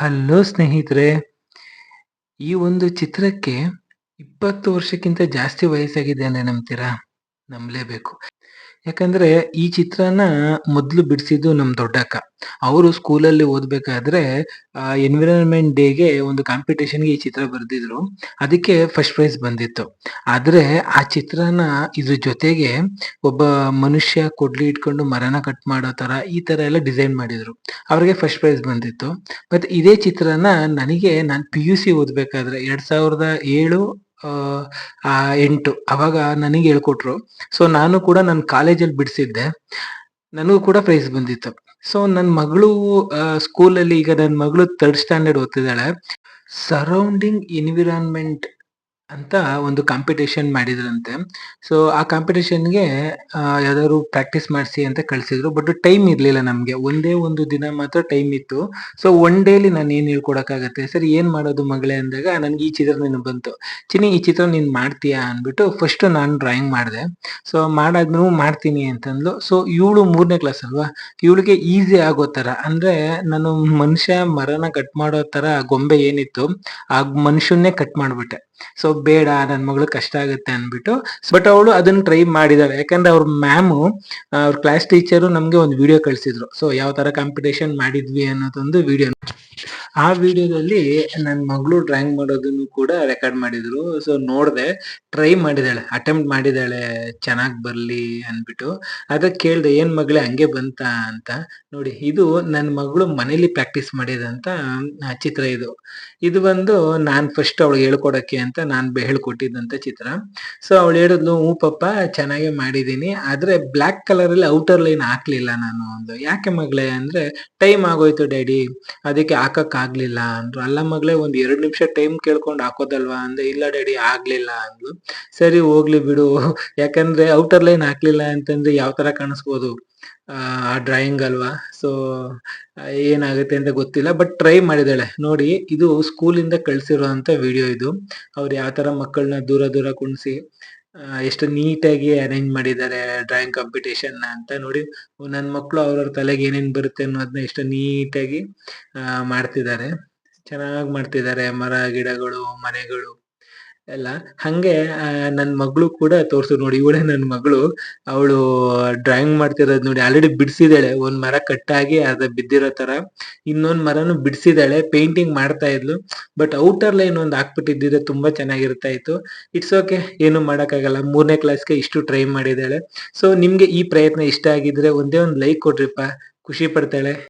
Hello ಸ್ನೇಹಿತರೆ ಈ ಒಂದು ಚಿತ್ರಕ್ಕೆ ಇಪ್ಪತ್ತು ವರ್ಷಕ್ಕಿಂತ ಜಾಸ್ತಿ ವಯಸ್ಸಾಗಿದೆ ಅಂದರೆ ನಂಬ್ತೀರಾ? ನಂಬಲೇಬೇಕು. ಯಾಕಂದ್ರೆ ಈ ಚಿತ್ರನ ಮೊದ್ಲು ಬಿಡಿಸಿದ್ದು ನಮ್ ದೊಡ್ಡಕ್ಕ. ಅವರು ಸ್ಕೂಲಲ್ಲಿ ಓದ್ಬೇಕಾದ್ರೆ ಎನ್ವಿರಾನ್ಮೆಂಟ್ ಡೇಗೆ ಒಂದು ಕಾಂಪಿಟೇಷನ್ಗೆ ಈ ಚಿತ್ರ ಬರ್ದಿದ್ರು. ಅದಕ್ಕೆ ಫಸ್ಟ್ ಪ್ರೈಸ್ ಬಂದಿತ್ತು. ಆದ್ರೆ ಆ ಚಿತ್ರನ ಇದ್ರ ಜೊತೆಗೆ ಒಬ್ಬ ಮನುಷ್ಯ ಕೊಡ್ಲಿ ಇಟ್ಕೊಂಡು ಮರನ ಕಟ್ ಮಾಡೋ ತರ ಈ ತರ ಎಲ್ಲ ಡಿಸೈನ್ ಮಾಡಿದ್ರು. ಅವ್ರಿಗೆ ಫಸ್ಟ್ ಪ್ರೈಸ್ ಬಂದಿತ್ತು. ಮತ್ತೆ ಇದೇ ಚಿತ್ರನ ನನಗೆ ನಾನ್ ಪಿ ಯು ಸಿ ಓದ್ಬೇಕಾದ್ರೆ ಎರಡ್ ಸಾವಿರದ ಏಳು ಆ ಎಂಟು ಅವಾಗ ನನಗೆ ಹೇಳ್ಕೊಟ್ರು. ಸೊ ನಾನು ಕೂಡ ನನ್ನ ಕಾಲೇಜಲ್ಲಿ ಬಿಡಿಸಿದ್ದೆ. ನನಗೂ ಕೂಡ ಪ್ರೈಸ್ ಬಂದಿತ್ತು. ಸೊ ನನ್ನ ಮಗಳು ಸ್ಕೂಲಲ್ಲಿ ಈಗ ನನ್ನ ಮಗಳು ತರ್ಡ್ ಸ್ಟ್ಯಾಂಡರ್ಡ್ ಓದ್ತಿದ್ದಾಳೆ. ಸರೌಂಡಿಂಗ್ ಎನ್ವಿರಾನ್ಮೆಂಟ್ ಅಂತ ಒಂದು ಕಾಂಪಿಟೇಷನ್ ಮಾಡಿದ್ರಂತೆ. ಸೊ ಆ ಕಾಂಪಿಟೇಷನ್ಗೆ ಯಾವ್ದಾದ್ರು ಪ್ರಾಕ್ಟೀಸ್ ಮಾಡಿಸಿ ಅಂತ ಕಳಿಸಿದ್ರು. ಬಟ್ ಟೈಮ್ ಇರಲಿಲ್ಲ ನಮಗೆ. ಒಂದೇ ಒಂದು ದಿನ ಮಾತ್ರ ಟೈಮ್ ಇತ್ತು. ಸೊ ಒನ್ ಡೇಲಿ ನಾನು ಏನು ಹೇಳ್ಕೊಡೋಕ್ಕಾಗತ್ತೆ? ಸರಿ, ಏನು ಮಾಡೋದು ಮಗಳೇ ಅಂದಾಗ, ನನಗೆ ಈ ಚಿತ್ರ ನೀನು ಬಂತು. ಚಿನ್ನಿ, ಈ ಚಿತ್ರ ನೀನು ಮಾಡ್ತೀಯಾ ಅಂದ್ಬಿಟ್ಟು ಫಸ್ಟ್ ನಾನು ಡ್ರಾಯಿಂಗ್ ಮಾಡಿದೆ. ಸೊ ಮಾಡಾದ್ಮೇಲೆ ಮಾಡ್ತೀನಿ ಅಂತಂದ್ಲು. ಸೊ ಇವಳು ಮೂರನೇ ಕ್ಲಾಸ್ ಅಲ್ವಾ? ಇವಳಿಗೆ ಈಸಿ ಆಗೋ ಥರ ಅಂದರೆ, ನಾನು ಮನುಷ್ಯ ಮರನ ಕಟ್ ಮಾಡೋ ಥರ ಗೊಂಬೆ ಏನಿತ್ತು, ಆ ಮನುಷ್ಯನ್ನೇ ಕಟ್ ಮಾಡ್ಬಿಟ್ಟೆ. ಸೊ ಬೇಡ, ನನ್ ಮಗಳು ಕಷ್ಟ ಆಗುತ್ತೆ ಅನ್ಬಿಟ್ಟು ಬಟ್ ಅವಳು ಅದನ್ನ ಟ್ರೈ ಮಾಡಿದಾಳೆ. ಯಾಕಂದ್ರೆ ಅವ್ರ ಮ್ಯಾಮು ಅವ್ರ ಕ್ಲಾಸ್ ಟೀಚರು ನಮ್ಗೆ ಒಂದು ವಿಡಿಯೋ ಕಳ್ಸಿದ್ರು. ಸೊ ಯಾವ ತರ ಕಾಂಪಿಟೇಷನ್ ಮಾಡಿದ್ವಿ ಅನ್ನೋದೊಂದು ವಿಡಿಯೋ ಆ ವಿಡಿಯೋದಲ್ಲಿ ನನ್ನ ಮಗಳು ಡ್ರಾಯಿಂಗ್ ಮಾಡೋದನ್ನು ಕೂಡ ರೆಕಾರ್ಡ್ ಮಾಡಿದ್ರು. ಸೊ ನೋಡ್ದೆ ಟ್ರೈ ಮಾಡಿದಾಳೆ ಅಟೆಂಪ್ಟ್ ಮಾಡಿದಾಳೆ, ಚೆನ್ನಾಗ್ ಬರ್ಲಿ ಅನ್ಬಿಟ್ಟು ಅದಕ್ಕೆ ಕೇಳ್ದೆ, ಏನ್ ಮಗಳೇ, ಹಂಗೆ ಬಂತ? ಅಂತ. ನೋಡಿ, ಇದು ನನ್ನ ಮಗಳು ಮನೇಲಿ ಪ್ರಾಕ್ಟೀಸ್ ಮಾಡಿದಂತ ಚಿತ್ರ ಇದು. ಇದು ಬಂದು ನಾನ್ ಫಸ್ಟ್ ಅವಳಿಗೆ ಹೇಳ್ಕೊಡಕ್ಕೆ ಅಂತ ನಾನ್ ಹೇಳ್ಕೊಟ್ಟಿದ್ದಂತ ಚಿತ್ರ. ಸೊ ಅವಳು ಹೇಳಿದ್ಲು, ಹ್ಞೂ ಪಪ್ಪ, ಚೆನ್ನಾಗೆ ಮಾಡಿದೀನಿ. ಆದ್ರೆ ಬ್ಲಾಕ್ ಕಲರ್ ಅಲ್ಲಿ ಔಟರ್ ಲೈನ್ ಹಾಕ್ಲಿಲ್ಲ ನಾನು. ಒಂದು ಯಾಕೆ ಮಗಳೇ? ಅಂದ್ರೆ ಟೈಮ್ ಆಗೋಯ್ತು, ಡ್ಯಾಡಿ. ಅದಕ್ಕೆ ಹಾಕಕ್ ಆಗ್ಲಿಲ್ಲ ಅಂದ್ರು. ಅಲ್ಲ ಮಗಳೇ, ಒಂದ್ ಎರಡ್ ನಿಮಿಷ ಟೈಮ್ ಕೇಳ್ಕೊಂಡ್ ಹಾಕೋದಲ್ವಾ ಅಂದೆ, ಇಲ್ಲ ಡ್ಯಾಡಿ ಆಗ್ಲಿಲ್ಲ ಅಂದ್ಲು. ಸರಿ ಹೋಗ್ಲಿ ಬಿಡು, ಯಾಕಂದ್ರೆ ಔಟರ್ ಲೈನ್ ಹಾಕ್ಲಿಲ್ಲ ಅಂತಂದ್ರೆ ಯಾವ ತರ ಕಾಣಿಸ್ಬೋದು? ಆ ಡ್ರಾಯಿಂಗ್ ಅಲ್ವಾ? ಸೊ ಏನಾಗುತ್ತೆ ಅಂತ ಗೊತ್ತಿಲ್ಲ ಬಟ್ ಟ್ರೈ ಮಾಡಿದಾಳೆ ನೋಡಿ, ಇದು ಸ್ಕೂಲಿಂದ ಕಳ್ಸಿರುವಂತ ವಿಡಿಯೋ ಇದು. ಅವ್ರು ಯಾವ ತರ ಮಕ್ಕಳನ್ನ ದೂರ ದೂರ ಕುಣಿಸಿ ಎಷ್ಟು ನೀಟಾಗಿ ಅರೇಂಜ್ ಮಾಡಿದ್ದಾರೆ ಡ್ರಾಯಿಂಗ್ ಕಾಂಪಿಟೇಷನ್ ಅಂತ ನೋಡಿ ನನ್ನ ಮಕ್ಕಳು ಅವ್ರವ್ರ ತಲೆಗೆ ಏನೇನ್ ಬರುತ್ತೆ ಅನ್ನೋದನ್ನ ಎಷ್ಟು ನೀಟಾಗಿ ಮಾಡ್ತಿದ್ದಾರೆ. ಚೆನ್ನಾಗಿ ಮಾಡ್ತಿದ್ದಾರೆ. ಮರ, ಗಿಡಗಳು, ಮನೆಗಳು. ಎಲ್ಲ ಹಂಗೆ ನನ್ನ ಮಗಳು ಕೂಡ ತೋರ್ಸು ನೋಡಿ, ಇವಳೇ ನನ್ನ ಮಗಳು. ಅವಳು ಡ್ರಾಯಿಂಗ್ ಮಾಡ್ತಿರೋದು ನೋಡಿ ಆಲ್ರೆಡಿ ಬಿಡಿಸಿದಾಳೆ ಒಂದ್ ಮರ ಕಟ್ಟಾಗಿ ಅರ್ಧ ಬಿದ್ದಿರೋ ತರ. ಇನ್ನೊಂದ್ ಮರನು ಬಿಡಿಸಿದಾಳೆ ಪೇಂಟಿಂಗ್ ಮಾಡ್ತಾ ಇದ್ಲು. ಬಟ್ ಔಟರ್ ಲೈನ್ ಒಂದ್ ಹಾಕ್ಬಿಟ್ಟಿದ್ದಿದ್ರೆ ತುಂಬಾ ಚೆನ್ನಾಗಿರ್ತಾ ಇತ್ತು. ಇಟ್ಸ್ ಓಕೆ ಏನು ಮಾಡಕ್ಕಾಗಲ್ಲ. ಮೂರನೇ ಕ್ಲಾಸ್ಗೆ ಇಷ್ಟು ಟ್ರೈ ಮಾಡಿದಾಳೆ ಸೊ ನಿಮ್ಗೆ ಈ ಪ್ರಯತ್ನ ಇಷ್ಟ ಆಗಿದ್ರೆ ಒಂದೇ ಒಂದ್ ಲೈಕ್ ಕೊಡ್ರಿಪ್ಪ ಖುಷಿ ಪಡ್ತಾಳೆ.